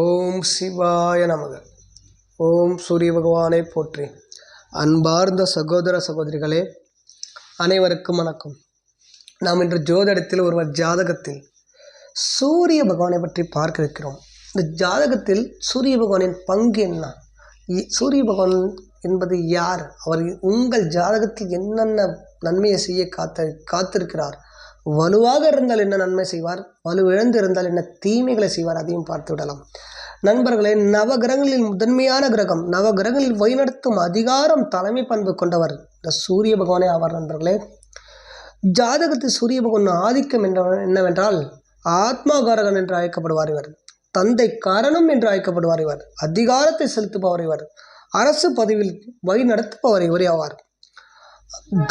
ஓம் சிவாய நமக. ஓம் சூரிய பகவானை போற்றி. அன்பார்ந்த சகோதர சகோதரிகளே அனைவருக்கும் வணக்கம். நாம் இன்று ஜோதிடத்தில் ஒருவர் ஜாதகத்தில் சூரிய பகவானை பற்றி பார்க்க இருக்கிறோம் இந்த ஜாதகத்தில் சூரிய பகவானின் பங்கு என்ன? சூரிய பகவான் என்பது யார்? அவர் உங்கள் ஜாதகத்தில் என்னென்ன நன்மையை செய்ய காத்த காத்திருக்கிறார்? வலுவாக இருந்தால் என்ன நன்மை செய்வார்? வலுவிழந்து இருந்தால் என்ன தீமைகளை செய்வார்? அதையும் பார்த்து விடலாம். நண்பர்களே நவகிரகங்களில் முதன்மையான கிரகம் நவகிரகங்களில் வழிநடத்தும் அதிகாரம் தலைமை பண்பு கொண்டவர் இந்த சூரிய பகவானே ஆவார் நண்பர்களே. ஜாதகத்தில் சூரிய பகவான் ஆதிக்கம் என்ற என்னவென்றால் ஆத்மாகாரகன் என்று அழைக்கப்படுவார் இவர். தந்தை காரணம் என்று அழைக்கப்படுவார் இவர். அதிகாரத்தை செலுத்துபவர் இவர். அரசு பதவியில் வழி நடத்துபவர் இவரே ஆவார்.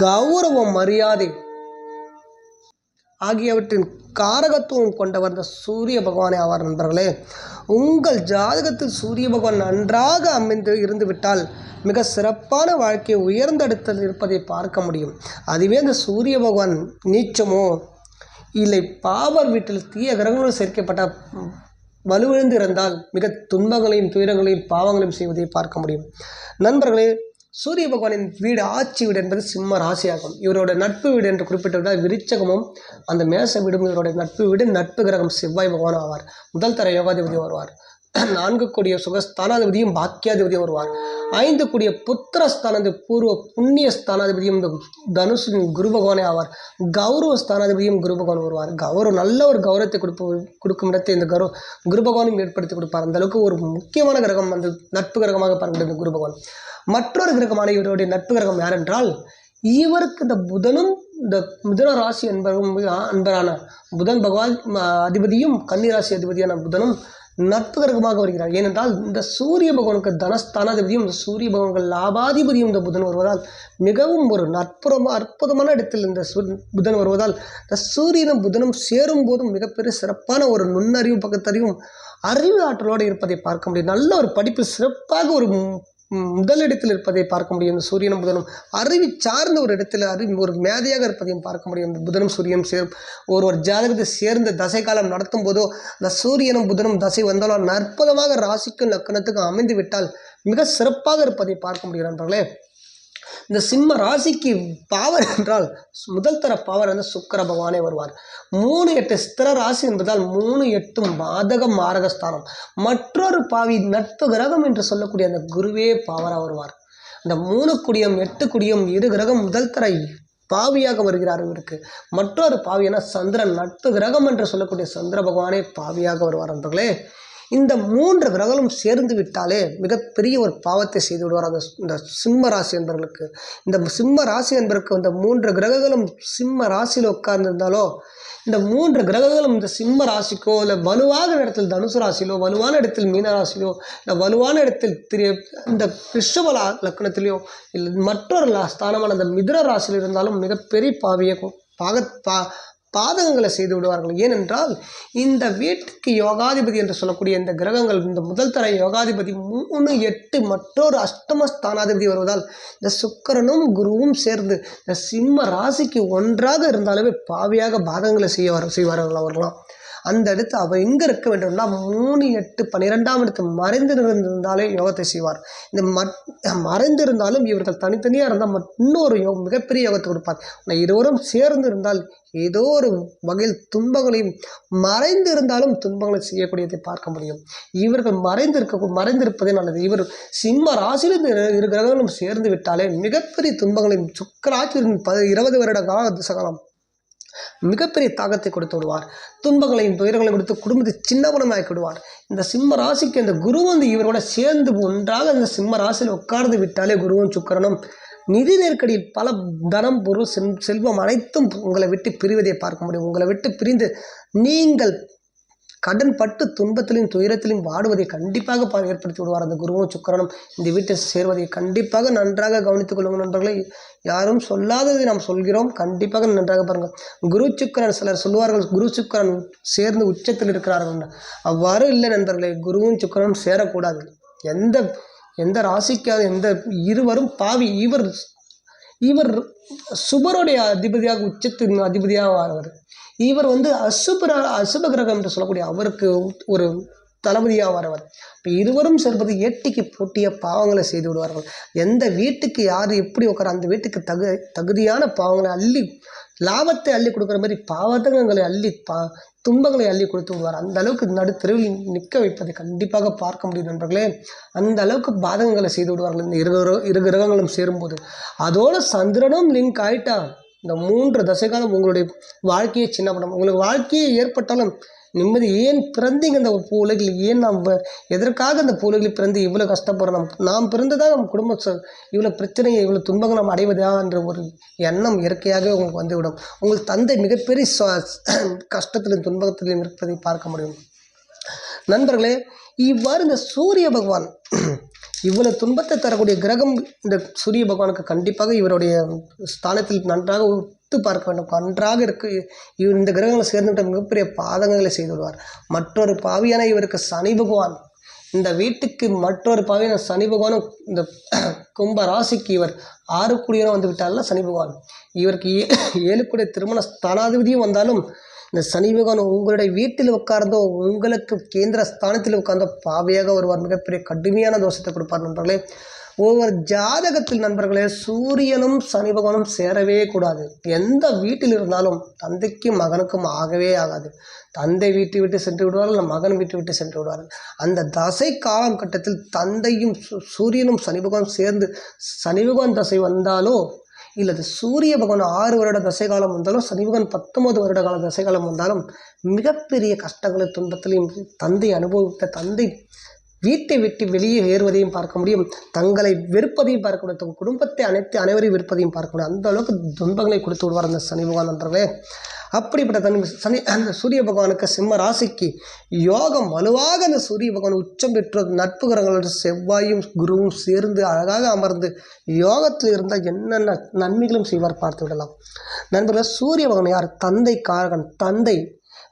கௌரவம் மரியாதை ஆகியவற்றின் காரகத்துவம் கொண்டவர் இந்த சூரிய பகவானே ஆவார் நண்பர்களே. உங்கள் ஜாதகத்தில் சூரிய பகவான் நன்றாக அமைந்து இருந்துவிட்டால் மிக சிறப்பான வாழ்க்கையை உயர்ந்தெடுத்தல் இருப்பதை பார்க்க முடியும். அதுவே இந்த சூரிய பகவான் நீச்சமோ இல்லை பாவர் வீட்டில் தீய கிரகங்களும் சேர்க்கப்பட்ட வலுவிழந்து இருந்தால் மிக துன்பங்களையும் துயரங்களையும் பாவங்களையும் செய்வதை பார்க்க முடியும். நண்பர்களே சூரிய பகவானின் வீடு ஆட்சி வீடு என்பது சிம்ம ராசியாகும். இவரோட நட்பு வீடு என்று குறிப்பிட்டவிட விருச்சகமும் அந்த மேச வீடும் இவருடைய நட்பு வீடு நட்பு கிரகம் செவ்வாய் பகவான் ஆவார். முதல் தர யோகாதிபதி வருவார். நான்கு கூடிய சுகஸ்தானாதிபதியும் பாக்கியாதிபதியும் வருவார். ஐந்து கூடிய புத்திரஸ்தானது பூர்வ புண்ணிய ஸ்தானாதிபதியும் இந்த தனுஷின் குரு பகவானே ஆவார். கௌரவ ஸ்தானாதிபதியும் குரு பகவான் வருவார். கௌரவ நல்ல ஒரு கௌரவத்தை கொடுப்ப கொடுக்கும் இடத்தை இந்த கௌரவ குரு பகவானும் ஏற்படுத்தி கொடுப்பார். அந்த அளவுக்கு ஒரு முக்கியமான கிரகம் அந்த நட்பு கிரகமாக பார்க்கக்கூடிய இந்த குரு பகவான் மற்றொரு கிரகமான இவருடைய நட்பு கிரகம் யார் என்றால் இவருக்கு இந்த புதனும் இந்த மிதுன ராசி என்பவரும் அன்பரான புதன் பகவான் அதிபதியும் கன்னி ராசி அதிபதியான புதனும் நட்பு கிரகமாக வருகிறார். ஏனென்றால் இந்த சூரிய பகவானுக்கு தனஸ்தானாதிபதியும் இந்த சூரிய பகவானுக்கு லாபாதிபதியும் இந்த புதன் வருவதால் மிகவும் ஒரு நற்புறமா அற்புதமான இடத்தில் இந்த சூ- புதன் வருவதால் இந்த சூரியனும் புதனும் சேரும் போதும் மிகப்பெரிய சிறப்பான ஒரு நுண்ணறிவு பக்கத்தறிவும் அறிவு ஆற்றலோடு இருப்பதை பார்க்க முடியும். நல்ல ஒரு படிப்பில் சிறப்பாக ஒரு முதலிடத்தில் இருப்பதை பார்க்க முடியும். இந்த சூரியனும் புதனும் அறிவி சார்ந்த ஒரு இடத்தில் அறிவு ஒரு மேதையாக இருப்பதையும் பார்க்க முடியும். இந்த புதனும் சூரியனும் சேரும். ஒரு ஒரு ஜாதகத்தை சேர்ந்து தசை காலம் நடத்தும் போதோ அந்த சூரியனும் புதனும் தசை வந்தாலும் அற்புதமாக ராசிக்கும் லக்கணத்துக்கும் அமைந்து விட்டால் மிக சிறப்பாக இருப்பதை பார்க்க முடியும் நண்பர்களே. இந்த சிம்ம ராசிக்கு பாவர் என்றால் முதல் தர பாவர் வந்து சுக்கர பகவானே வருவார். மூணு எட்டு ஸ்திர ராசி என்பதால் மூணு எட்டும் மாதக மாரகஸ்தானம். மற்றொரு பாவி நட்பு கிரகம் என்று சொல்லக்கூடிய அந்த குருவே பாவராக வருவார். அந்த மூணு குடியம் எட்டு குடியம் இரு கிரகம் முதல் தர பாவியாக வருகிறார் இவருக்கு. மற்றொரு பாவியான சந்திரன். நட்பு கிரகம் என்று சொல்லக்கூடிய சந்திர பகவானே பாவியாக வருவார் நண்பர்களே. இந்த மூன்று கிரகங்களும் சேர்ந்து விட்டாலே மிகப்பெரிய ஒரு பாவத்தை செய்து விடுவார் அந்த இந்த சிம்ம ராசி என்பவர்களுக்கு. இந்த சிம்ம ராசி என்பதற்கு இந்த மூன்று கிரகங்களும் சிம்ம ராசியில் உட்கார்ந்திருந்தாலோ இந்த மூன்று கிரகங்களும் இந்த சிம்ம ராசிக்கோ இல்லை வலுவான இடத்தில் தனுசு ராசியிலோ வலுவான இடத்தில் மீன ராசியிலோ இல்லை வலுவான இடத்தில் திரு இந்த ரிஷப லா- லக்னத்திலேயோ இல்லை மற்றொரு ஸ்தானமான அந்த மிதுர ராசியில் இருந்தாலும் மிகப்பெரிய பாவியை பாக பா பாதகங்களை செய்து விடுவார்கள். ஏனென்றால் இந்த வீட்டுக்கு யோகாதிபதி என்று சொல்லக்கூடிய இந்த கிரகங்கள் இந்த முதல் தர யோகாதிபதி மூணு எட்டு மற்றொரு அஷ்டம ஸ்தானாதிபதி வருவதால் இந்த சுக்கரனும் குருவும் சேர்ந்து இந்த சிம்ம ராசிக்கு ஒன்றாக இருந்தாலுமே பாவியாக பாதகங்களை செய்ய செய்வார்கள் அவர்களாம் அந்த இடத்து அவர் எங்கே இருக்க வேண்டும்னா மூணு எட்டு பன்னிரெண்டாம் இடத்து மறைந்து இருந்திருந்தாலே யோகத்தை செய்வார். இந்த மற் மறைந்திருந்தாலும் இவர்கள் தனித்தனியாக இருந்தால் இன்னொரு யோ மிகப்பெரிய யோகத்தை கொடுப்பார். ஆனால் இருவரும் சேர்ந்து இருந்தால் ஏதோ ஒரு வகையில் துன்பங்களையும் மறைந்து இருந்தாலும் துன்பங்களை செய்யக்கூடியதை பார்க்க முடியும். இவர்கள் மறைந்திருக்க மறைந்திருப்பதே நல்லது. இவர் சிம்ம ராசியில் இரு- கிரகங்களும் சேர்ந்து விட்டாலே மிகப்பெரிய துன்பங்களையும் சுக்கராட்சி இருபது வருட கால திசகாலம் மிகப்பெரிய தாக்கத்தை கொடுத்து விடுவார். துன்பங்களையும் துயரங்களையும் கொடுத்து குடும்பத்தை சின்னபனமாக்கி விடுவார். இந்த சிம்ம ராசிக்கு இந்த குரு வந்து இவரோட சேர்ந்து ஒன்றாக இந்த சிம்ம ராசியில் உட்கார்ந்து விட்டாலே குருவும் சுக்கிரனும் நிதி நெருக்கடியில் பல தனம் பொருள் செல் செல்வம் அனைத்தும் உங்களை விட்டு பிரிவதை பார்க்க முடியும். உங்களை விட்டு பிரிந்து நீங்கள் கடன் பட்டு துன்பத்திலும் துயரத்திலும் வாடுவதை கண்டிப்பாக பா- ஏற்படுத்தி விடுவார் அந்த குருவும் சுக்கரனும். இந்த வீட்டை சேர்வதை கண்டிப்பாக நன்றாக கவனித்துக் கொள்ளுங்கள் நண்பர்களை. யாரும் சொல்லாததை நாம் சொல்கிறோம். கண்டிப்பாக நன்றாக பாருங்கள். குரு சுக்கிரன் சிலர் சொல்லுவார்கள் குரு சுக்கிரன் சேர்ந்து உச்சத்தில் இருக்கிறார்கள் என்று. அவ்வாறு இல்லை நண்பர்களே. குருவும் சுக்கிரனும் சேரக்கூடாது. எந்த எந்த ராசிக்காக எந்த இருவரும் பாவி இவர் இவர் சுபருடைய அதிபதியாக உச்சத்தின் அதிபதியாக ஆனவர் இவர் வந்து அசுபர அசுப கிரகம் என்று சொல்லக்கூடிய அவருக்கு ஒரு தளபதியாக வரவர் இப்போ இருவரும் சேர்ப்பது ஏட்டிக்கு போட்டிய பாவங்களை செய்து விடுவார்கள். எந்த வீட்டுக்கு யார் எப்படி உட்கார அந்த வீட்டுக்கு தகு தகுதியான பாவங்களை அள்ளி லாபத்தை அள்ளி கொடுக்குற மாதிரி பாவதங்களை அள்ளி பா துன்பங்களை அள்ளி கொடுத்து விடுவார். அந்த அளவுக்கு நடுத்தருவில் நிற்க வைப்பதை கண்டிப்பாக பார்க்க முடியும் நண்பர்களே. அந்த அளவுக்கு பாதகங்களை செய்து விடுவார்கள். இந்த இரு இரு கிரகங்களும் சேரும்போது. அதோட சந்திரனும் லிங்க் ஆயிட்டா இந்த மூன்று தசைகாலம் உங்களுடைய வாழ்க்கையை சின்ன படம் உங்களுக்கு வாழ்க்கையே ஏற்பட்டாலும் நிம்மதி. ஏன் பிறந்தீங்க இந்த உலகில்? ஏன் நாம் வ- எதற்காக அந்த உலகில் பிறந்து இவ்வளோ கஷ்டப்படுறோம்? நாம் நாம் பிறந்ததாக நம்ம குடும்ப இவ்வளோ பிரச்சனையை இவ்வளோ துன்பங்கள் நாம் அடைவதா என்ற ஒரு எண்ணம் இயற்கையாகவே உங்களுக்கு வந்துவிடும். உங்கள் தந்தை மிகப்பெரிய ச- கஷ்டத்திலும் துன்பத்திலும் இருப்பதை பார்க்க முடியும். நண்பர்களே இவ்வாறு இந்த சூரிய பகவான் இவ்வளோ துன்பத்தை தரக்கூடிய கிரகம் இந்த சூரிய பகவானுக்கு கண்டிப்பாக இவருடைய ஸ்தானத்தில் நன்றாக ஒத்து பார்க்க வேண்டும். நன்றாக இருக்கு. இவர் இந்த கிரகங்களை சேர்ந்துவிட்ட மிகப்பெரிய பாதகங்களை செய்து விடுவார் மற்றொரு பாவியான இவருக்கு சனி பகவான். இந்த வீட்டுக்கு மற்றொரு பாவியான சனி பகவானும் இந்த கும்ப ராசிக்கு இவர் ஆறு குடியனும் வந்து விட்டார்ல சனி பகவான். இவருக்கு ஏ ஏழு கூடிய திருமண ஸ்தானாதிபதியும் வந்தாலும் இந்த சனி பகவான் உங்களுடைய வீட்டில் உட்கார்ந்தோ உங்களுக்கு கேந்திர ஸ்தானத்தில் உட்கார்ந்தோ பாவியாக வருவார். மிகப்பெரிய கடுமையான தோஷத்தை கொடுப்பார் நண்பர்களே. ஒவ்வொரு ஜாதகத்தில் நண்பர்களே சூரியனும் சனி பகவானும் சேரவே கூடாது. எந்த வீட்டில் இருந்தாலும் தந்தைக்கும் மகனுக்கும் ஆகவே ஆகாது. தந்தை வீட்டை விட்டு சென்று விடுவார்கள் இல்லை மகன் வீட்டை விட்டு சென்று விடுவார்கள் அந்த தசை காலம் கட்டத்தில் தந்தையும் சு- சூரியனும் சனி பகவானும் சேர்ந்து சனி பகவான் தசை வந்தாலோ இல்லது சூரிய பகவான் ஆறு வருட தசை காலம் வந்தாலும் சனி பகவான் பத்தொன்பது வருட கால தசை காலம் வந்தாலும் மிகப்பெரிய கஷ்டங்களை துன்பத்திலையும் தந்தை அனுபவித்த தந்தை வீட்டை விட்டு வெளியே ஏறுவதையும் பார்க்க முடியும். தங்களை வெறுப்பதையும் பார்க்க முடியும். தங்கள் குடும்பத்தை அனைத்து அனைவரையும் வெறுப்பதையும் பார்க்க முடியும். அந்த அளவுக்கு துன்பங்களை கொடுத்து விடுவார் அந்த சனி பகவான் நண்பர்களே. அப்படிப்பட்ட தனி சனி அந்த சூரிய பகவானுக்கு சிம்ம ராசிக்கு யோகம் வலுவாக அந்த சூரிய பகவான் உச்சம் பெற்று நட்பு கிரகங்களோட செவ்வாயும் குருவும் சேர்ந்து அழகாக அமர்ந்து யோகத்தில் இருந்தால் என்னென்ன நன்மைகளும் செய்வார் பார்த்து விடலாம். நண்பர்களே சூரிய பகவான் யார்? தந்தை காரகன். தந்தை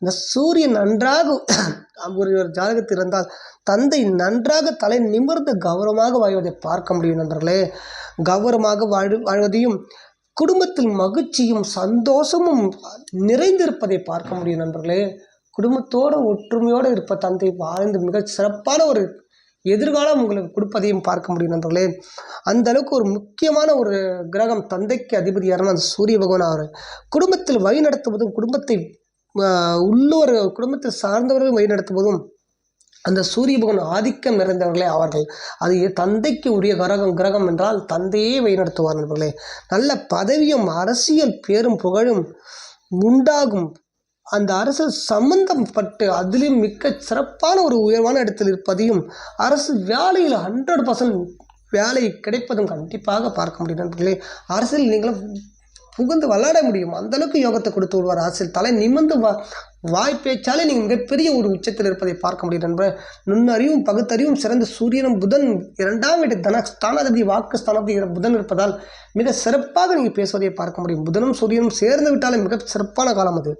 இந்த சூரியன் நன்றாக ஒரு ஜாதகத்தில் இருந்தால் தந்தை நன்றாக தலை நிமிர்ந்து கௌரவமாக வாழ்வதை பார்க்க முடியும் நண்பர்களே. கௌரவமாக வாழ் வாழ்வதையும் குடும்பத்தில் மகிழ்ச்சியும் சந்தோஷமும் நிறைந்திருப்பதை பார்க்க முடியும் நண்பர்களே. குடும்பத்தோடு ஒற்றுமையோடு இருப்ப தந்தை வாழ்ந்து மிக சிறப்பான ஒரு எதிர்காலம் உங்களுக்கு கொடுப்பதையும் பார்க்க முடியும் நண்பர்களே. அந்த அளவுக்கு ஒரு முக்கியமான ஒரு கிரகம் தந்தைக்கு அதிபதியான அந்த சூரிய பகவான் அவர் குடும்பத்தில் வழி நடத்துவதும் குடும்பத்தை ஆஹ், உள்ளூர் குடும்பத்தை சார்ந்தவர்கள் வழி நடத்துவதும் அந்த சூரிய பகவான் ஆதிக்கம் நிறைந்தவர்களே அவர்கள். அது தந்தைக்கு உரிய கிரகம் கிரகம் என்றால் தந்தையே வழிநடத்துவார் நண்பர்களே. நல்ல பதவியும் அரசியல் பேரும் புகழும் உண்டாகும். அந்த அரசு சம்பந்தப்பட்டு அதிலும் மிக்க சிறப்பான ஒரு உயர்வான இடத்தில் இருப்பதையும் அரசு வேலையில் ஹண்ட்ரட் பர்சன்ட் வேலை கிடைப்பதும் கண்டிப்பாக பார்க்க முடியும் நண்பர்களே. அரசியல் நீங்களும் புகுந்து விளாட முடியும். அந்தளவுக்கு யோகத்தை கொடுத்து விடுவார் அரசியல். தலை நிமிர்ந்து வாய் பேச்சாலே நீங்கள் மிகப்பெரிய ஒரு உச்சத்தில் இருப்பதை பார்க்க முடியும் நண்பர். நுண்ணறிவும் பகுத்தறிவும் சிறந்த சூரியனும் புதன் இரண்டாம் வீட்டு தன ஸ்தானாதிபதி வாக்கு ஸ்தானாதிபதி புதன் இருப்பதால் மிக சிறப்பாக நீங்கள் பேசுவதை பார்க்க முடியும். புதனும் சூரியனும் சேர்ந்து விட்டாலே மிக சிறப்பான காலம் அது.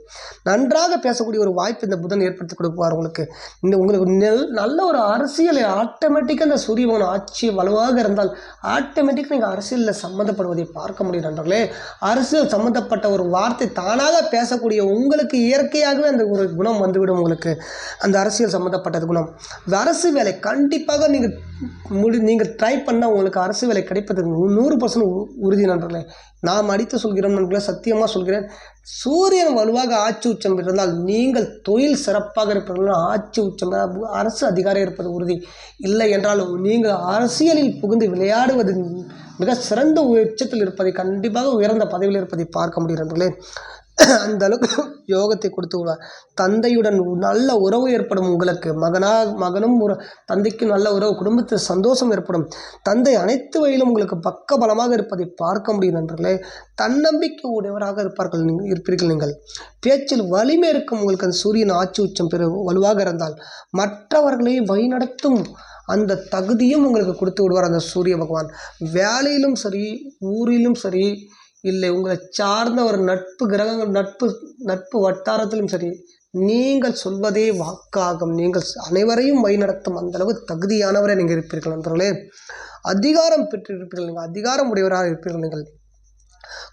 நன்றாக பேசக்கூடிய ஒரு வாய்ப்பு இந்த புதன் ஏற்படுத்தி கொடுப்பார் உங்களுக்கு. இந்த உங்களுக்கு நெல் நல்ல ஒரு அரசியலை ஆட்டோமேட்டிக்காக இந்த சூரிய பகவான் ஆட்சி வலுவாக இருந்தால் ஆட்டோமேட்டிக்காக நீங்கள் அரசியலில் சம்மந்தப்படுவதை பார்க்க முடியும் நண்பர்களே. அரசியல் சம்மந்தப்பட்ட ஒரு வார்த்தை தானாக பேசக்கூடிய உங்களுக்கு இயற்கையாகவே அந்த ஒரு குணம் வந்துவிடும் உங்களுக்கு. அந்த அரசியல் சம்மந்தப்பட்டது குணம். இந்த அரசு வேலை கண்டிப்பாக நீங்கள் முடி நீங்கள் ட்ரை பண்ணால் உங்களுக்கு அரசு வேலை கிடைப்பது நூறு பர்சன்ட் உறுதி நண்பர்களே. நாம் அடித்து சொல்கிறோம் நண்பர்களே சத்தியமாக சொல்கிறேன். சூரியன் வலுவாக ஆட்சி உச்சம் இருந்தால் நீங்கள் தொழில் சிறப்பாக இருப்பீர்கள் ஆட்சி உச்சம் அரசு அதிகாரம் இருப்பது உறுதி. இல்லை என்றாலும் நீங்கள் அரசியலில் புகுந்து விளையாடுவது மிக சிறந்த உச்சத்தில் இருப்பதை கண்டிப்பாக உயர்ந்த பதவியில் இருப்பதை பார்க்க முடியும் நண்பர்களே. அந்த அளவுக்கு யோகத்தை கொடுத்து விடுவார். தந்தையுடன் நல்ல உறவு ஏற்படும் உங்களுக்கு. மகனா மகனும் ஒரு தந்தைக்கும் நல்ல உறவு குடும்பத்தில் சந்தோஷம் ஏற்படும். தந்தை அனைத்து வழியிலும் உங்களுக்கு பக்க பலமாக இருப்பதை பார்க்க முடியும் நண்பர்களே. தன்னம்பிக்கை உடையவராக இருப்பார்கள் நீங்கள் இருப்பீர்கள் நீங்கள். பேச்சில் வலிமை இருக்கும் உங்களுக்கு அந்த சூரியன் ஆட்சி உச்சம் பெரு வலுவாக இருந்தால் மற்றவர்களை வழிநடத்தும் அந்த தகுதியும் உங்களுக்கு கொடுத்து விடுவார் அந்த சூரிய பகவான். வேலையிலும் சரி ஊரிலும் சரி இல்லை உங்களை சார்ந்த ஒரு நட்பு கிரகங்கள் நட்பு நட்பு வட்டாரத்திலும் சரி நீங்கள் சொல்வதே வாக்காகும். நீங்கள் அனைவரையும் வழிநடத்தும் அந்தளவு தகுதியானவரை நீங்கள் இருப்பீர்கள் நண்பர்களே. அதிகாரம் பெற்றிருப்பீர்கள் நீங்கள் அதிகாரம் உடையவராக இருப்பீர்கள் நீங்கள்.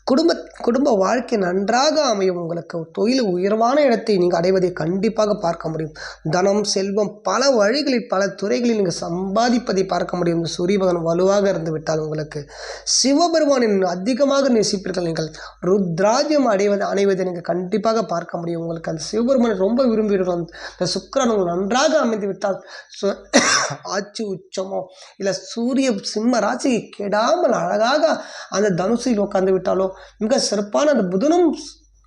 குடும்ப குடும்ப வாழ்க்கை நன்றாக அமையும். உங்களுக்கு தொழில் உயர்வான இடத்தை நீங்கள் அடைவதை கண்டிப்பாக பார்க்க முடியும். தனம் செல்வம் பல வழிகளில் பல துறைகளில் நீங்கள் சம்பாதிப்பதை பார்க்க முடியும். இந்த வலுவாக இருந்து விட்டால் உங்களுக்கு சிவபெருமானின் அதிகமாக நேசிப்பீர்கள் நீங்கள். ருத்ராஜ்யம் அடைவது அடைவதை நீங்கள் கண்டிப்பாக பார்க்க முடியும். உங்களுக்கு அந்த சிவபெருமானை ரொம்ப விரும்புவீர்கள். இந்த சுக்கரன் உங்கள் நன்றாக அமைந்து விட்டால் சு- ஆட்சி உச்சமோ இல்லை சூரிய சிம்ம ராசியை கெடாமல் அழகாக அந்த தனுசில் உட்கார்ந்து விட்டாலோ மிக சிறப்பான அந்த புதனும்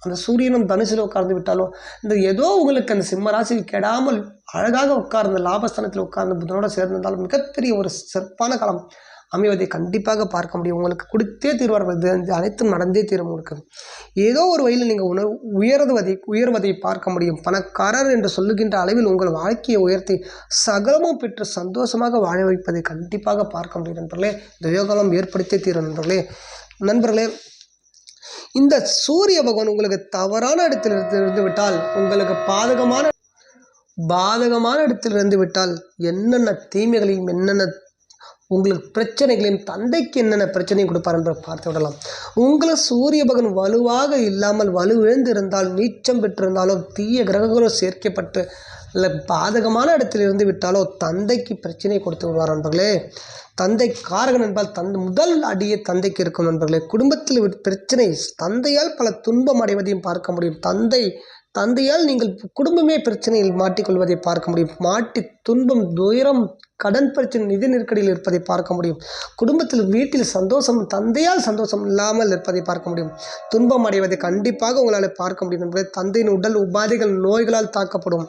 அந்த சூரியனும் தனுசில் உட்கார்ந்து விட்டாலோ இந்த ஏதோ உங்களுக்கு அந்த சிம்ம ராசியில் கெடாமல் அழகாக உட்கார்ந்த லாபஸ்தானத்தில் உட்கார்ந்து புதனோட சேர்ந்திருந்தாலும் மிகப்பெரிய ஒரு சிறப்பான காலம் அமைவதை கண்டிப்பாக பார்க்க முடியும். உங்களுக்கு கொடுத்தே தீர்வார்கள் இது அனைத்தும் நடந்தே தீரும் உங்களுக்கு. ஏதோ ஒரு வழியில் நீங்கள் உணர் உயர்வதை உயர்வதை பார்க்க முடியும். பணக்காரர் என்று சொல்லுகின்ற அளவில் உங்கள் வாழ்க்கையை உயர்த்தி சகலமும் பெற்று சந்தோஷமாக வாழ வைப்பதை கண்டிப்பாக பார்க்க முடியும் நண்பர்களே. இந்த யோகாலம் ஏற்படுத்தியே தீரும் நண்பர்களே. நண்பர்களே இந்த சூரிய பகவான் உங்களுக்கு தவறான இடத்தில் இருந்து விட்டால் உங்களுக்கு பாதகமான பாதகமான இடத்தில் இருந்து விட்டால் என்னென்ன தீமைகளையும் என்னென்ன உங்களுக்கு பிரச்சனைகளையும் தந்தைக்கு என்னென்ன பிரச்சனையும் கொடுப்பார் என்று பார்த்து விடலாம். உங்களை சூரிய பகவான் வலுவாக இல்லாமல் வலுவிழந்திருந்தால் நீச்சம் பெற்றிருந்தாலோ தீய கிரகங்களோ சேர்க்கப்பட்டு இல்லை பாதகமான இடத்தில் இருந்து விட்டாலோ தந்தைக்கு பிரச்சனை கொடுத்து விடுவார் நண்பர்களே. தந்தை காரகன் என்பால் தன் முதல் அடியே தந்தைக்கு இருக்கும் நண்பர்களே. குடும்பத்தில் பிரச்சனை தந்தையால் பல துன்பம் அடைவதையும் பார்க்க முடியும். தந்தை தந்தையால் நீங்கள் குடும்பமே பிரச்சனையில் மாட்டிக்கொள்வதை பார்க்க முடியும் மாட்டி துன்பம் துயரம் கடன் பிரச்சனை நிதி நெருக்கடியில் இருப்பதை பார்க்க முடியும் குடும்பத்தில் வீட்டில் சந்தோஷம் தந்தையால் சந்தோஷம் இல்லாமல் இருப்பதை பார்க்க முடியும் துன்பம் அடைவதை கண்டிப்பாக உங்களால் பார்க்க முடியும் என்பதை தந்தையின் உடல் உபாதைகள் நோய்களால் தாக்கப்படும்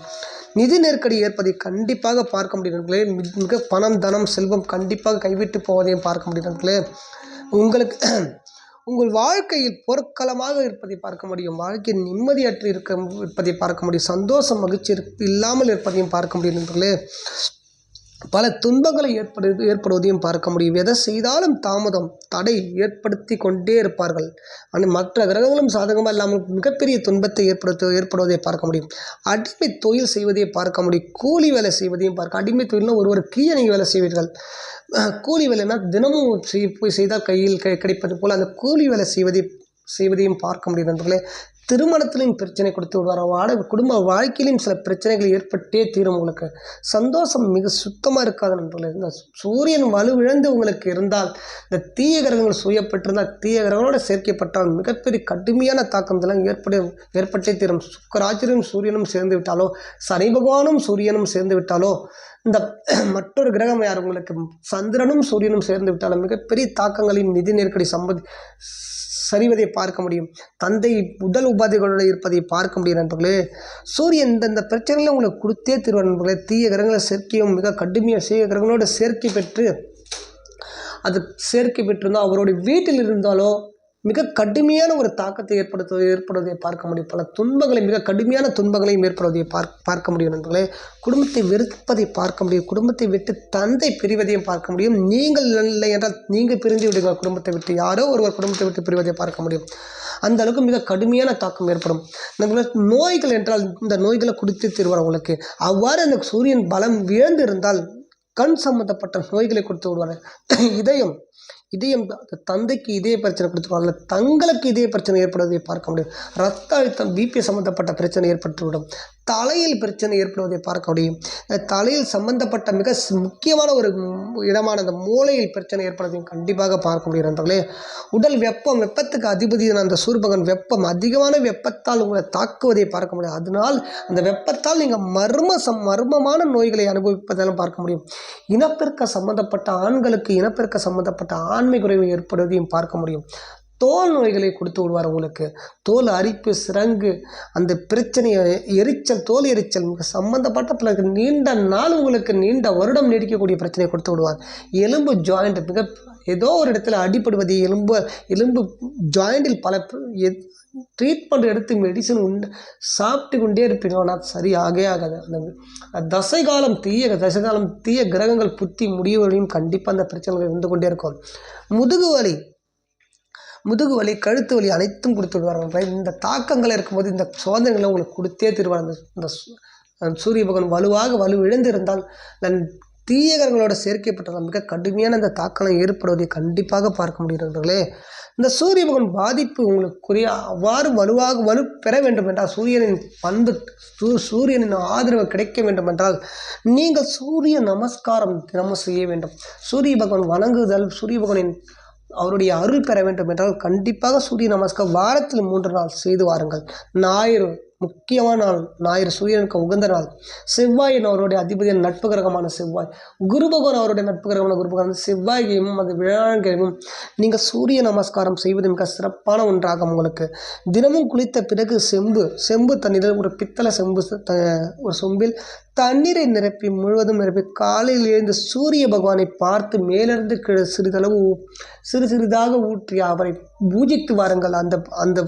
நிதி நெருக்கடி ஏற்பதை கண்டிப்பாக பார்க்க முடியும் நண்பர்களே. மிக- மிக பணம் தனம் செல்வம் கண்டிப்பாக கைவிட்டு போவதையும் பார்க்க முடியும் நண்பர்களே. உங்களுக்கு உங்கள் வாழ்க்கையில் பொற்களமாக இருப்பதை பார்க்க முடியும். வாழ்க்கையில் நிம்மதியற்று இருக்க இருப்பதை பார்க்க முடியும். சந்தோஷம் மகிழ்ச்சி இல்லாமல் இருப்பதையும் பார்க்க முடியும் நண்பர்களே. பல துன்பங்களை ஏற்படு ஏற்படுவதையும் பார்க்க முடியும். எதை செய்தாலும் தாமதம் தடை ஏற்படுத்தி கொண்டே இருப்பார்கள். ஆனால் மற்ற கிரகங்களும் சாதகமாக இல்லாமல் மிகப்பெரிய துன்பத்தை ஏற்படுத்த ஏற்படுவதை பார்க்க முடியும். அடிமை தொழில் செய்வதை பார்க்க முடியும். கூலி வேலை செய்வதையும் பார்க்க அடிமை தொழிலில் ஒருவர் கீழணி கீழே நீங்கள் வேலை செய்வீர்கள். கூலி வேலைனா தினமும் செய் போய் செய்தால் கையில் கிடைப்பது போல் அந்த கூலி வேலை செய்வதை செய்வதையும் பார்க்க முடியும் நண்பர்களே. திருமணத்திலையும் பிரச்சனை கொடுத்து விடுவார். வாட குடும்ப வாழ்க்கையிலையும் சில பிரச்சனைகள் ஏற்பட்டே தீரும் உங்களுக்கு. சந்தோஷம் மிக சுத்தமாக இருக்காது நண்பர்களே. இந்த சூரியன் வலுவிழந்து உங்களுக்கு இருந்தால் இந்த தீய கிரகங்கள் சூயப்பட்டிருந்தால் தீய கிரகங்களோடு சேர்க்கப்பட்டால் மிகப்பெரிய கடுமையான தாக்கம் இதெல்லாம் ஏற்பட ஏற்பட்டே தீரும். சுக்கராச்சரியும் சூரியனும் சேர்ந்து விட்டாலோ சனி பகவானும் சூரியனும் சேர்ந்து விட்டாலோ இந்த மற்றொரு கிரகம் யார் உங்களுக்கு? சந்திரனும் சூரியனும் சேர்ந்து விட்டாலும் மிகப்பெரிய தாக்கங்களின் நிதி நெருக்கடி சம்பதி சரிவதை பார்க்க முடியும். தந்தை உடல் உபாதைகளோடு இருப்பதை பார்க்க முடியும் நண்பர்களே. சூரியன் இந்த இந்த பிரச்சனைகளை உங்களுக்கு கொடுத்தே திருவார் நண்பர்களே. தீய கிரகங்களை சேர்க்கையும் மிக கடுமையாக தீய கிரகங்களோட சேர்க்கை பெற்று அது சேர்க்கை பெற்றிருந்தால் அவருடைய வீட்டில் இருந்தாலோ மிக கடுமையான ஒரு தாக்கத்தை ஏற்படுத்துவதை ஏற்படுவதை பார்க்க முடியும். பல துன்பங்களை மிக கடுமையான துன்பங்களையும் ஏற்படுவதை பார்க் பார்க்க முடியும் நண்பர்களே. குடும்பத்தை வெறுப்பதை பார்க்க முடியும். குடும்பத்தை விட்டு தந்தை பிரிவதையும் பார்க்க முடியும். நீங்கள் இல்லை என்றால் நீங்கள் பிரிந்து விடுங்கள். குடும்பத்தை விட்டு யாரோ ஒருவர் குடும்பத்தை விட்டு பிரிவதை பார்க்க முடியும். அந்த அளவுக்கு மிக கடுமையான தாக்கம் ஏற்படும். நண்பர்களே நோய்கள் என்றால் இந்த நோய்களை கொடுத்து தருவார் உங்களுக்கு. அவ்வாறு அந்த சூரியன் பலம் விழுந்து இருந்தால் கண் சம்பந்தப்பட்ட நோய்களை கொடுத்து விடுவார். இதயம் இதயம் தந்தைக்கு இதய பிரச்சனை கொடுத்துருவாங்க. தங்களுக்கு இதய பிரச்சனை ஏற்படுவதை பார்க்க முடியும். ரத்த அழுத்தம் பிபி சம்மந்தப்பட்ட பிரச்சனை ஏற்பட்டுவிடும். தலையில் பிரச்சனை ஏற்படுவதை பார்க்க முடியும். தலையில் சம்பந்தப்பட்ட மிக முக்கியமான ஒரு இடமான அந்த மூளையில் பிரச்சனை ஏற்படுவதையும் கண்டிப்பாக பார்க்க முடியும் நண்பர்களே. உடல் வெப்பம் வெப்பத்துக்கு அதிபதியான அந்த சூர்பகன் வெப்பம் அதிகமான வெப்பத்தால் உங்களை தாக்குவதை பார்க்க முடியும். அதனால் அந்த வெப்பத்தால் நீங்கள் மர்ம சம் மர்மமான நோய்களை அனுபவிப்பதெல்லாம் பார்க்க முடியும். இனப்பெருக்க சம்பந்தப்பட்ட ஆண்களுக்கு இனப்பெருக்க சம்பந்தப்பட்ட ஆண்மை குறைவு ஏற்படுவதையும் பார்க்க முடியும். தோல் நோய்களை கொடுத்து விடுவார் உங்களுக்கு. தோல் அரிப்பு சிரங்கு அந்த பிரச்சனையை எரிச்சல் தோல் எரிச்சல் மிக சம்பந்தப்பட்ட பிறகு நீண்ட நாள் உங்களுக்கு நீண்ட வருடம் நீடிக்கக்கூடிய பிரச்சனையை கொடுத்து விடுவார். எலும்பு ஜாயிண்ட் மிக ஏதோ ஒரு இடத்துல அடிபடுவது எலும்பு எலும்பு ஜாயிண்டில் பல ட்ரீட்மெண்ட் எடுத்து மெடிசன் உண்டு சாப்பிட்டு கொண்டே இருப்பீங்க. ஆனால் சரி ஆகவே ஆகாது. அந்த தசை காலம் தீய தசை காலம் தீய கிரகங்கள் புத்தி முடிவுகளையும் கண்டிப்பாக அந்த பிரச்சனைகள் இருந்து கொண்டே இருக்கும். முதுகு வலி முதுகு வலி கழுத்து வலி அனைத்தும் கொடுத்து விடுவார் இந்த தாக்கங்கள் இருக்கும்போது இந்த சோதனைகளை உங்களுக்கு கொடுத்தே தருவார். அந்த இந்த அந்த சூரிய பகவான் வலுவாக வலு இழந்திருந்தால் நான் தீயகர்களோட சேர்க்கப்பட்டதால் மிக கடுமையான இந்த தாக்கம் ஏற்படுவதை கண்டிப்பாக பார்க்க முடிகிறார்களே இந்த சூரிய பகவான் பாதிப்பு உங்களுக்குரிய அவ்வாறு வலுவாக வலு பெற வேண்டும் என்றால் சூரியனின் பண்பு சூ- சூரியனின் ஆதரவு கிடைக்க வேண்டும் என்றால் நீங்கள் சூரிய நமஸ்காரம் தினமும் செய்ய வேண்டும். சூரிய பகவான் வணங்குதல் சூரிய பகவானின் அவருடைய அருள் பெற வேண்டும் என்றால் கண்டிப்பாக சூரிய நமஸ்கார் வாரத்தில் மூன்று நாள் செய்து வாருங்கள். ஞாயிறு முக்கியமான நாள் ஞாயிறு சூரியனுக்கு உகந்த நாள். செவ்வாயின் அவருடைய அதிபதியின் நட்பு கிரகமான செவ்வாய். குரு பகவான் அவருடைய நட்பு கிரகமான குரு பகவான் செவ்வாயையும் அது விழாங்கிழமையும் நீங்கள் சூரிய நமஸ்காரம் செய்வது மிக சிறப்பான ஒன்றாகும் உங்களுக்கு. தினமும் குளித்த பிறகு செம்பு செம்பு தண்ணீரில் ஒரு பித்தளை செம்பு த- ஒரு சொம்பில் தண்ணீரை நிரப்பி முழுவதும் நிரப்பி காலையில் எழுந்து சூரிய பகவானை பார்த்து மேலிருந்து கீழே சிறிதளவு சிறு சிறிதாக ஊற்றி அவரை பூஜித்து வாருங்கள். அந்த அந்த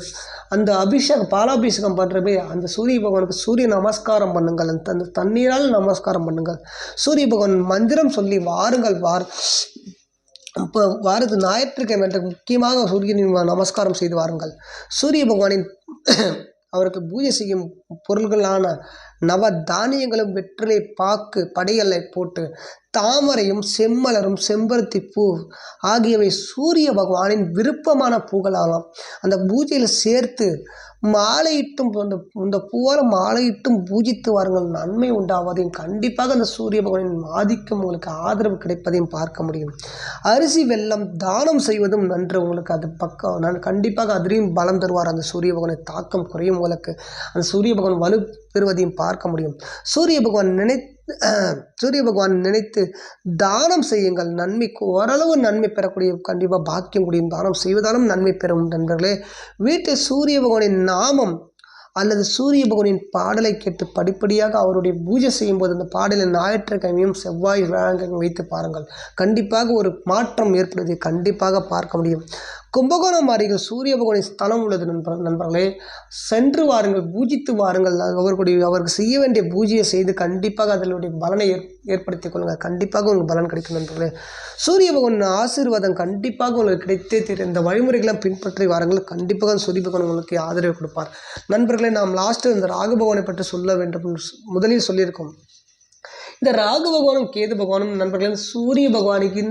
அந்த அபிஷேகம் பாலாபிஷேகம் பண்ணுறவே அந்த சூரிய பகவானுக்கு சூரிய நமஸ்காரம் பண்ணுங்கள். அந்த அந்த தண்ணீரால் நமஸ்காரம் பண்ணுங்கள். சூரிய பகவான் மந்திரம் சொல்லி வாருங்கள். வார் இப்போ வாரத்து ஞாயிற்றுக்கிழமை முக்கியமாக சூரியனின் நமஸ்காரம் செய்து வாருங்கள். சூரிய பகவானின் அவருக்கு பூஜை செய்யும் பொருள்களான நவ தானியங்களும் வெற்றிலை பாக்கு படையலை போட்டு தாமரையும் செம்மலரும் செம்பருத்தி பூ ஆகியவை சூரிய பகவானின் விருப்பமான பூக்களாகலாம் அந்த பூஜையில் சேர்த்து மாலையிட்டும் இந்த இந்த பூவால் மாலையிட்டும் பூஜித்து வாருங்கள். நன்மை உண்டாவதையும் கண்டிப்பாக அந்த சூரிய பகவானின் ஆதிக்கம் உங்களுக்கு ஆதரவு கிடைப்பதையும் பார்க்க முடியும். அரிசி வெள்ளம் தானம் செய்வதும் நன்று. உங்களுக்கு அது பக்கம் நான் கண்டிப்பாக அதிலையும் பலம் தருவார். அந்த சூரிய பகவானை தாக்கம் குறையும் உங்களுக்கு அந்த சூரிய பகவான் வலு பெறுவதையும் பார்க்க முடியும். சூரிய பகவான் நினை சூரிய பகவான் நினைத்து தானம் செய்யுங்கள். நன்மைக்கு ஓரளவு நன்மை பெறக்கூடிய கண்டிப்பாக பாக்கியம் கூடியும் தானம் செய்வதாலும் நன்மை பெறும் நண்பர்களே. வீட்டில் சூரிய பகவானின் நாமம் அல்லது சூரிய பகவானின் பாடலை கேட்டு படிப்படியாக அவருடைய பூஜை செய்யும்போது அந்த பாடலை ஞாயிற்றுக்கிழமையும் செவ்வாய் வியாழக்கிழமையும் வைத்து பாருங்கள். கண்டிப்பாக ஒரு மாற்றம் ஏற்படுவதை கண்டிப்பாக பார்க்க முடியும். கும்பகோணம் அருகில் சூரிய பகவானின் ஸ்தலம் உள்ளது நண்பர் நண்பர்களே. சென்று வாருங்கள் பூஜித்து வாருங்கள். அவர்களுடைய அவருக்கு செய்ய வேண்டிய பூஜையை செய்து கண்டிப்பாக அதனுடைய பலனை ஏற் ஏற்படுத்திக் கொள்ளுங்கள். கண்டிப்பாக உங்களுக்கு பலன் கிடைக்கும் நண்பர்களே. சூரிய பகவான் ஆசீர்வாதம் கண்டிப்பாக உங்களுக்கு கிடைத்தே தீரும். இந்த வழிமுறைகளை பின்பற்றி வாருங்கள். கண்டிப்பாக சூரிய பகவான் உங்களுக்கு ஆதரவு கொடுப்பார். நண்பர்களே நாம் லாஸ்ட்டு இந்த ராகு பகவானை பற்றி சொல்ல வேண்டும். என்று முதலில் சொல்லியிருக்கோம். இந்த ராகு பகவானும் கேது பகவானும் நண்பர்களே சூரிய பகவானுக்கு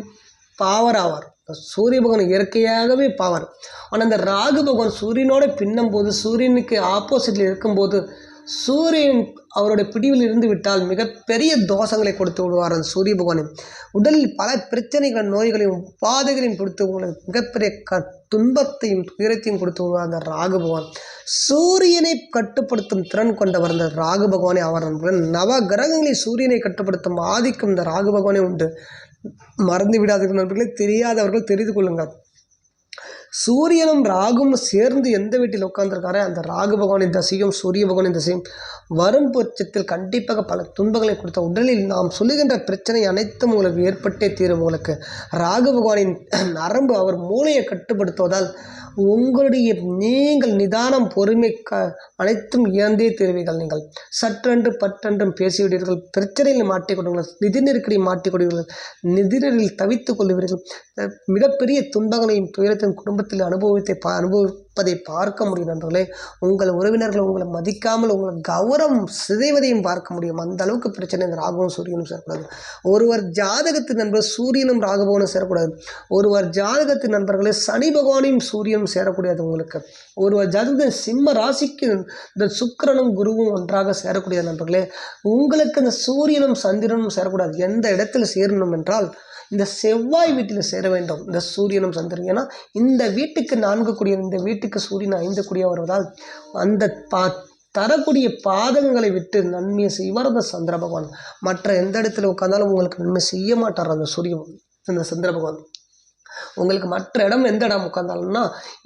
பாவர் ஆவார் சூரிய பகவான் இயற்கையாகவே பவர் ஆனால் அந்த ராகு பகவான் சூரியனோட பின்னும் போது சூரியனுக்கு ஆப்போசிட்டில் இருக்கும்போது சூரியன் அவருடைய பிடிவில் இருந்து விட்டால் மிகப்பெரிய தோஷங்களை கொடுத்து விடுவார் அந்த சூரிய பகவான். உடலில் பல பிரச்சனைகள் நோய்களையும் உபாதைகளையும் கொடுத்து உங்களுக்கு மிகப்பெரிய க துன்பத்தையும் துயரத்தையும் கொடுத்து விடுவார் அந்த ராகு பகவான். சூரியனை கட்டுப்படுத்தும் திறன் கொண்டவர் அந்த ராகு பகவானே அவர் நவ கிரகங்களில் சூரியனை கட்டுப்படுத்தும் ஆதிக்கம் இந்த ராகு பகவானே உண்டு. மறந்து விடாதீர்கள் நண்பர்களே தெரியாதவர்கள் தெரிந்து கொள்ளுங்கள். சூரியனும் ராகும் சேர்ந்து எந்த வீட்டில் உட்கார்ந்திருக்காரோ அந்த ராகு பகவானின் தசையும் சூரிய பகவானின் தசையும் வரும் பட்சத்தில் கண்டிப்பாக பல துன்பங்களை கொடுத்த உடலில் நாம் சொல்லுகின்ற பிரச்சனை அனைத்தும் உங்களுக்கு ஏற்பட்டே தீரும் உங்களுக்கு. ராகு பகவானின் நரம்பு அவர் மூளையை கட்டுப்படுத்துவதால் உங்களுடைய நீங்கள் நிதானம் பொறுமை க அனைத்தும் இழந்தே தெரிவீர்கள் நீங்கள். சற்றென்று பற்றென்றும் பேசிவிடுவீர்கள். பிரச்சனையில் மாட்டிக்கொள்வீர்கள் நிதி நெருக்கடி மாட்டிக்கொள்வீர்கள் நிதிநெறில் தவித்துக் கொள்வீர்கள் மிகப்பெரிய துன்பங்களையும் துயரத்தையும் குடும்பத்தில் அனுபவித்தை பா இருப்பதை பார்க்க முடியும் நண்பர்களே. உங்கள் உறவினர்கள் உங்களை மதிக்காமல் உங்களை கௌரவம் சிதைவதையும் பார்க்க முடியும். அந்த அளவுக்கு பிரச்சனை இந்த ராகுவும் சூரியனும் சேரக்கூடாது. ஒருவர் ஜாதகத்து நண்பர் சூரியனும் ராகுபவனும் சேரக்கூடாது. ஒருவர் ஜாதகத்து நண்பர்களே சனி பகவானையும் சூரியனும் சேரக்கூடாது உங்களுக்கு. ஒருவர் ஜாதக சிம்ம ராசிக்கு இந்த சுக்கிரனும் குருவும் ஒன்றாக சேரக்கூடிய நண்பர்களே. உங்களுக்கு இந்த சூரியனும் சந்திரனும் சேரக்கூடாது. எந்த இடத்தில் சேரணும் என்றால் இந்த செவ்வாய் வீட்டில் சேர வேண்டும். இந்த சூரியனும் சந்திரன். ஏன்னா இந்த வீட்டுக்கு நான்கு கூடிய இந்த வீட்டுக்கு சூரியன் ஐந்து கூடிய வருவதால் அந்த பா தரக்கூடிய பாதகங்களை விட்டு நன்மையை செய்வார் அந்த சந்திர பகவான். மற்ற எந்த இடத்துல உட்காந்தாலும் உங்களுக்கு நன்மை செய்ய மாட்டார் அந்த சூரிய அந்த சந்திர பகவான். உங்களுக்கு மற்ற இடம் எந்த இடம் உட்கார்ந்தாலும்னா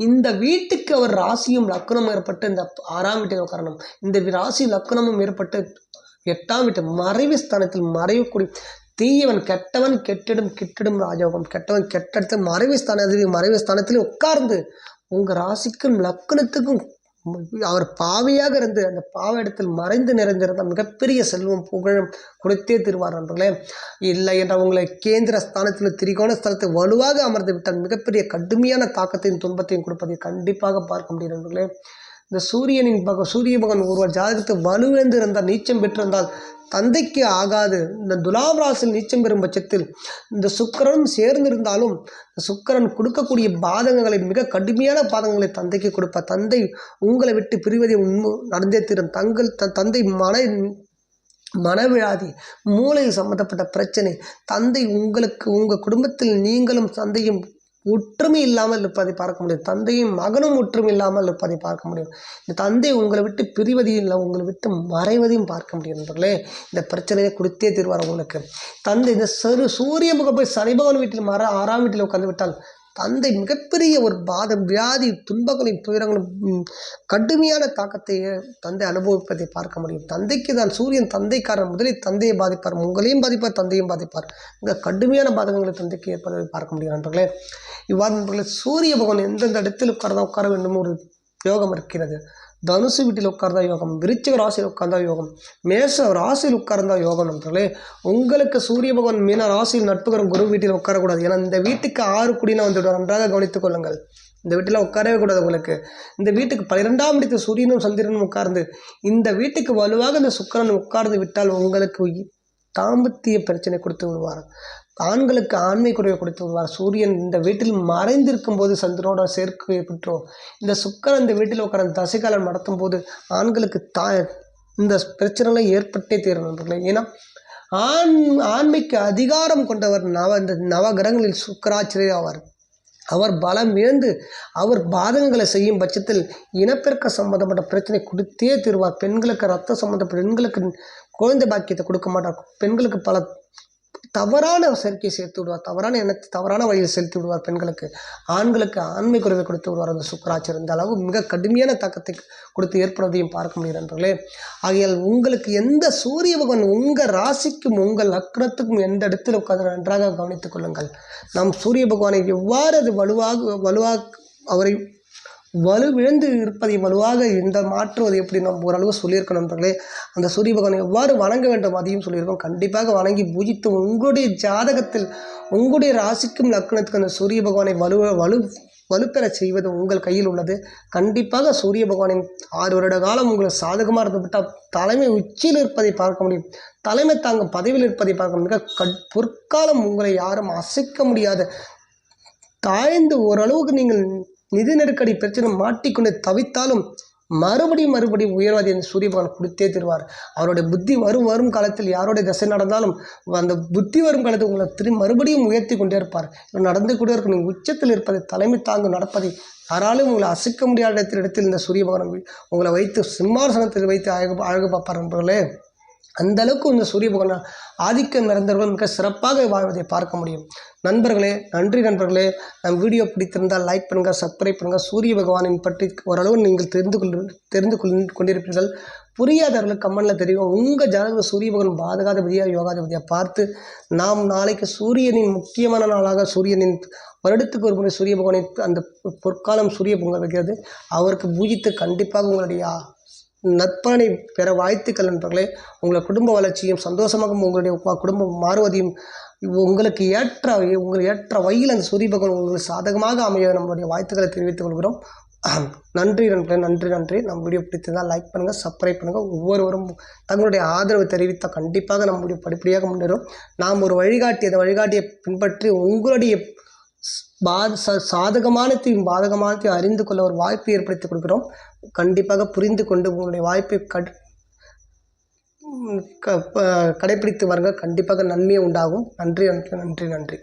இந்த வீட்டுக்கு அவர் ராசியும் லக்னமும் ஏற்பட்டு இந்த ஆறாம் வீட்டில் உட்காரணும். இந்த ராசி லக்னமும் ஏற்பட்டு எட்டாம் வீட்டு மறைவு ஸ்தானத்தில் மறையக்கூடிய தீயவன் கெட்டவன் கெட்டிடும் கிட்டிடும் ராஜயோகம். கெட்டவன் கெட்டடுத்து மறைவு ஸ்தானத்தில் மறைவு ஸ்தானத்தில் உட்கார்ந்து உங்கள் ராசிக்கும் லக்னத்துக்கும் அவர் பாவியாக இருந்து அந்த பாவ இடத்தில் மறைந்து நிறைந்திருந்த மிகப்பெரிய செல்வம் புகழும் கொடுத்தே திருவார் நண்பர்களே. இல்லை என்ற உங்களை கேந்திர ஸ்தானத்தில் திரிகோண ஸ்தலத்தை வலுவாக அமர்ந்து விட்டால் மிகப்பெரிய கடுமையான தாக்கத்தையும் துன்பத்தையும் கொடுப்பதை கண்டிப்பாக பார்க்க முடியும் நண்பர்களே. இந்த சூரியனின் பக சூரிய பகவான் ஒருவர் ஜாதகத்தை வலுவெந்து இருந்தால் நீச்சம் பெற்றிருந்தால் தந்தைக்கு ஆகாது. இந்த துலாம் ராசியில் நீச்சம் பெறும் பட்சத்தில் இந்த சுக்கரனும் சேர்ந்திருந்தாலும் இந்த சுக்கரன் கொடுக்கக்கூடிய பாதகங்களை மிக கடுமையான பாதகங்களை தந்தைக்கு கொடுப்பார் தந்தை உங்களை விட்டு பிரிவதை உண்மை நடந்தே தீரும். தங்கள் த தந்தை மன மனவிழாதி. மூளை சம்பந்தப்பட்ட பிரச்சனை. தந்தை உங்களுக்கு உங்கள் குடும்பத்தில் நீங்களும் தந்தையும் ஒற்றுமை இல்லாமல் இருப்பதை பார்க்க முடியும். தந்தையும் மகனும் ஒற்றுமை இல்லாமல் இருப்பதை பார்க்க முடியும். இந்த தந்தை உங்களை விட்டு பிரிவதையும் இல்லை உங்களை விட்டு மறைவதையும் பார்க்க முடியும் நண்பர்களே. இந்த பிரச்சனையை கொடுத்தே தருவார் உங்களுக்கு. தந்தை இந்த சரு சூரிய முகம் போய் சனிபவன் வீட்டில் மர ஆறாம் வீட்டில் உட்காந்து விட்டால் தந்தை மிகப்பெரிய ஒரு பாதம் வியாதி துன்பங்களின் துயரங்களும் கடுமையான தாக்கத்தை தந்தை அனுபவிப்பதை பார்க்க முடியும். தந்தைக்கு தான் சூரியன் தந்தைக்காரன் முதலில் தந்தையை பாதிப்பார் உங்களையும் பாதிப்பார் தந்தையும் பாதிப்பார். மிக கடுமையான பாதகங்களை தந்தைக்கு ஏற்படுவதை பார்க்க முடியும் நண்பர்களே. இவ்வாறு நண்பர்களே சூரிய பகவான் எந்தெந்த இடத்தில் உட்கார்ந்தா உட்கார வேண்டும் ஒரு யோகம் இருக்கிறது? தனுசு வீட்டில் உட்கார்ந்தா யோகம் விருச்சிக ராசியில் உட்கார்ந்தா யோகம் மேச ராசியில் உட்கார்ந்தா யோகம் நண்பர்களே உங்களுக்கு சூரிய பகவான் மீன ராசியில் நட்புகரம் குரு வீட்டில் உட்காரக்கூடாது. ஏன்னா இந்த வீட்டுக்கு ஆறு குடினா வந்துவிடும் நன்றாக கவனித்துக் கொள்ளுங்கள். இந்த வீட்டில் உட்காரவே கூடாது உங்களுக்கு. இந்த வீட்டுக்கு பன்னிரெண்டாம் இடத்து சூரியனும் சந்திரனும் உட்கார்ந்து இந்த வீட்டுக்கு வலுவாக இந்த சுக்கிரன் உட்கார்ந்து விட்டால் உங்களுக்கு தாம்பத்திய பிரச்சனை கொடுத்து விடுவார் ஆண்களுக்கு ஆண்மை குறைவை கொடுத்து வருவார் சூரியன் இந்த வீட்டில் மறைந்திருக்கும் போது சந்திரனோட சேர்க்கை பெற்றோம் இந்த சுக்கரன் இந்த வீட்டில் உட்கார்ந்து தசைக்காலம் நடத்தும் போது ஆண்களுக்கு தா இந்த பிரச்சனைலாம் ஏற்பட்டே தீரும் நண்பர்களே. ஏன்னா ஆண் ஆண்மைக்கு அதிகாரம் கொண்டவர் நவ இந்த நவகிரகங்களில் சுக்கராச்சாரியர் ஆவார். அவர் பலம் இழந்து அவர் பாதகங்களை செய்யும் பட்சத்தில் இனப்பெருக்க சம்பந்தப்பட்ட பிரச்சனை கொடுத்தே தீர்வார். பெண்களுக்கு ரத்த சம்பந்தப்பட்ட பெண்களுக்கு குழந்தை பாக்கியத்தை கொடுக்க மாட்டார். பெண்களுக்கு பல தவறான சேர்க்கையை சேர்த்து விடுவார். தவறான எண்ணத்தை தவறான வழியில் செலுத்தி விடுவார் பெண்களுக்கு. ஆண்களுக்கு ஆண்மை குறைவை கொடுத்து விடுவார் அந்த சுக்கராச்சர் இந்த அளவு மிக கடுமையான தாக்கத்தை கொடுத்து ஏற்படுவதையும் பார்க்க முடியும் நண்பர்களே. ஆகையால் உங்களுக்கு எந்த சூரிய பகவான் உங்கள் ராசிக்கும் உங்கள் லக்னத்துக்கும் எந்த இடத்தில் உட்கார்ந்து நன்றாக கவனித்துக் கொள்ளுங்கள். நம் சூரிய பகவானை எவ்வாறு அது வலுவாக வலுவாக அவரை வலுவிழந்து இருப்பதை வலுவாக இந்த மாற்றுவது எப்படி நம்ம ஓரளவு சொல்லியிருக்கோம் நண்பர்களே? அந்த சூரிய பகவானை எவ்வாறு வணங்க வேண்டும் அதையும் சொல்லியிருக்கோம். கண்டிப்பாக வணங்கி பூஜித்து உங்களுடைய ஜாதகத்தில் உங்களுடைய ராசிக்கும் லக்னத்துக்கும் அந்த சூரிய பகவானை வலு வலு வலுப்பெறச் செய்வது உங்கள் கையில் உள்ளது. கண்டிப்பாக சூரிய பகவானின் ஆறு வருட காலம் உங்களுக்கு சாதகமாக இருந்துவிட்டால் தலைமை உச்சியில் இருப்பதை பார்க்க முடியும். தலைமை தாங்கும் பதவியில் இருப்பதை பார்க்க முடியும். கட் பொற்காலம் உங்களை யாரும் அசைக்க முடியாத. தாழ்ந்து ஓரளவுக்கு நீங்கள் நிதி நெருக்கடி பிரச்சனை மாட்டிக்கொண்டு தவித்தாலும் மறுபடியும் மறுபடியும் உயர்வாதி அந்த சூரியபகவான் கொடுத்தே தருவார். அவருடைய புத்தி வரும் வரும் காலத்தில் யாரோடைய தசை நடந்தாலும் அந்த புத்தி வரும் காலத்தில் உங்களை திரும்பி மறுபடியும் உயர்த்தி கொண்டே இருப்பார். நடந்து கூட இருக்கும் நீங்கள் உச்சத்தில் இருப்பதை தலைமை தாங்கும் நடப்பதை யாராலும் உங்களை அசைக்க முடியாத இடத்தில் இடத்தில் இந்த சூரிய பகவான் உங்களை வைத்து சிம்மாசனத்தில் வைத்து அழகு அழகு பார்ப்பார் நண்பர்களே. அந்த அளவுக்கு இந்த சூரிய பகவான் ஆதிக்கம் நிறைந்தவர்கள் மிக சிறப்பாக வாழ்வதை பார்க்க முடியும். நண்பர்களே நன்றி நண்பர்களே. நம் வீடியோ பிடித்திருந்தால் லைக் பண்ணுங்கள் சப்ஸ்கிரைப் பண்ணுங்கள் சூரிய பகவானின் பற்றி ஓரளவு நீங்கள் தெரிந்து கொள் தெரிந்து கொள் கொண்டிருப்பீர்கள். புரியாதவர்களுக்கு கமெண்டில் தெரியும் உங்கள் ஜாதக சூரிய பகவான் பாதகாதிபதியாக யோகாதிபதியாக பார்த்து நாம் நாளைக்கு சூரியனின் முக்கியமான நாளாக சூரியனின் வருடத்துக்கு ஒரு முறை சூரிய பகவானை அந்த பொற்காலம் சூரிய பொங்கல் வைக்கிறது. அவருக்கு பூஜித்து கண்டிப்பாக உங்களுடைய நற்பலனை பெற வாழ்த்துக்கள் நண்பர்களே உங்கள் குடும்ப வளர்ச்சியும் சந்தோஷமாகவும் உங்களுடைய குடும்பம் மாறுவதையும் உங்களுக்கு ஏற்ற உங்களுக்கு ஏற்ற வகையில் அந்த சூரிய பகவான் உங்களுக்கு சாதகமாக அமைய நம்மளுடைய வாழ்த்துக்களை தெரிவித்துக் கொள்கிறோம். நன்றி நண்பர்களே நன்றி நன்றி. நம்ம வீடியோ பிடித்திருந்தால் லைக் பண்ணுங்கள் சப்ஸ்கிரைப் பண்ணுங்கள் ஒவ்வொருவரும் தங்களுடைய ஆதரவு தெரிவித்தால் கண்டிப்பாக நம்முடைய படிப்படியாக முன்னேறும். நாம் ஒரு வழிகாட்டி அந்த வழிகாட்டியை பின்பற்றி உங்களுடைய பாத சாதகமானத்தையும் பாதகமானத்தையும் அறிந்து கொள்ள ஒரு வாய்ப்பு ஏற்படுத்தி கொடுக்குறோம். கண்டிப்பாக புரிந்து கொண்டு உங்களுடைய வாய்ப்பை கட் க ப- கடைப்பிடித்து வாருங்கள். கண்டிப்பாக நன்மை உண்டாகும். நன்றி நன்றி நன்றி நன்றி.